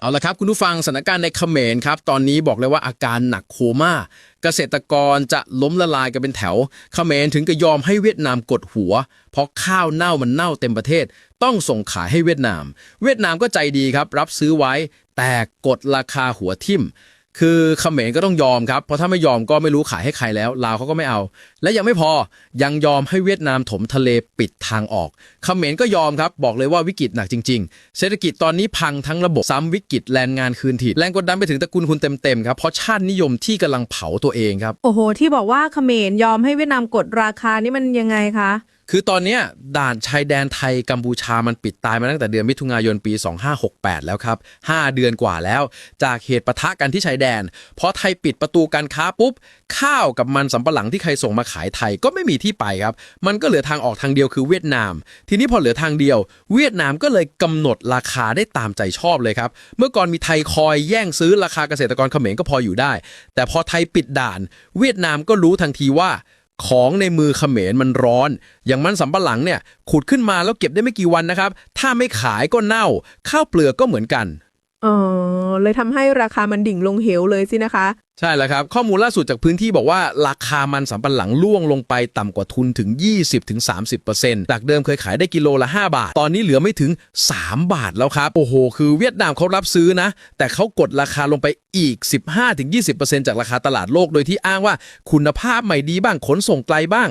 เอาละครับคุณผู้ฟังสถานการณ์ในเขมรครับตอนนี้บอกเลยว่าอาการหนักโคม่า เกษตรกรจะล้มละลายกันเป็นแถว เขมรถึงกับยอมให้เวียดนามกดหัว เพราะข้าวเน่ามันเน่าเต็มประเทศ ต้องส่งขายให้เวียดนาม เวียดนามก็ใจดีครับ รับซื้อไว้แต่กดราคาหัวทิ่ม คือเขมรก็ต้องยอมครับ เพราะถ้าไม่ยอมก็ไม่รู้ขายให้ใครแล้วลาวเขาก็ไม่เอา และยังไม่พอยังยอมให้เวียดนามถมทะเลปิดทางออกเขมรก็ยอมครับบอกเลยว่าวิกฤตหนักจริง ๆ เศรษฐกิจตอนนี้พังทั้งระบบซ้ำวิกฤตแรงงานคืนถิ่นแรงกดดันไปถึงตระกูลคุณเต็มๆครับเพราะชาตินิยมที่กำลังเผาตัวเองครับโอ้โห ที่บอกว่าเขมรยอมให้เวียดนามกดราคานี่มันยังไงคะ คือตอนนี้ด่านชายแดนไทยกัมพูชามันปิดตายมาตั้งแต่เดือนมิถุนายนปี 2568 แล้วครับ 5 เดือนกว่าแล้ว จากเหตุปะทะกันที่ชายแดนพอไทยปิดประตูการค้าปุ๊บ ข้าวกับมันสำปะหลังที่ใครส่งมาขายไทยก็ไม่มีที่ไปครับ มันก็เหลือทางออกทางเดียวคือเวียดนาม ทีนี้พอเหลือทางเดียว เวียดนามก็เลยกำหนดราคาได้ตามใจชอบเลยครับ เมื่อก่อนมีไทยคอยแย่งซื้อราคาเกษตรกรเขมรก็พออยู่ได้ แต่พอไทยปิดด่าน เวียดนามก็รู้ทันทีว่า ของในมือเขมรมันร้อน อย่างมันสำปะหลังเนี่ยขุดขึ้นมาแล้วเก็บได้ไม่กี่วันนะครับ ถ้าไม่ขายก็เน่า ข้าวเปลือกก็เหมือนกัน เออเลยทำให้ราคามันดิ่งลงเหวเลยสินะคะ ใช่แล้วครับ ข้อมูลล่าสุดจากพื้นที่บอกว่า ราคามันสำปะหลังล่วงลงไปต่ำกว่าทุนถึง 20-30%จากเดิมเคยขายได้กิโลละ 5 บาท ตอนนี้เหลือไม่ถึง 3 บาทแล้วครับ โอ้โห คือเวียดนามเขารับซื้อนะ แต่เขากดราคาลงไปอีก 15-20%จากราคาตลาดโลกโดยที่อ้างว่า คุณภาพไม่ดีบ้างขนส่งไกลบ้าง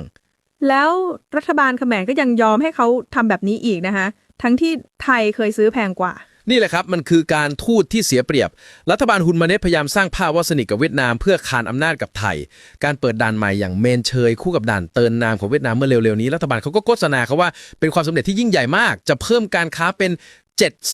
แล้วรัฐบาลเขมรก็ยังยอมให้เขาทำแบบนี้อีกนะคะทั้งที่ไทยเคยซื้อแพงกว่า นี่แหละครับมันคือการทูตที่เสียเปรียบ รัฐบาลฮุนมาเนตพยายามสร้างภาพว่าสนิทกับเวียดนามเพื่อคานอำนาจกับไทย การเปิดด่านใหม่อย่างเมนเชย คู่กับด่านเตินนามของเวียดนามเมื่อเร็วๆนี้รัฐบาลเขาก็โฆษณาเขาว่าเป็นความสำเร็จที่ยิ่งใหญ่มาก จะเพิ่มการค้าเป็น7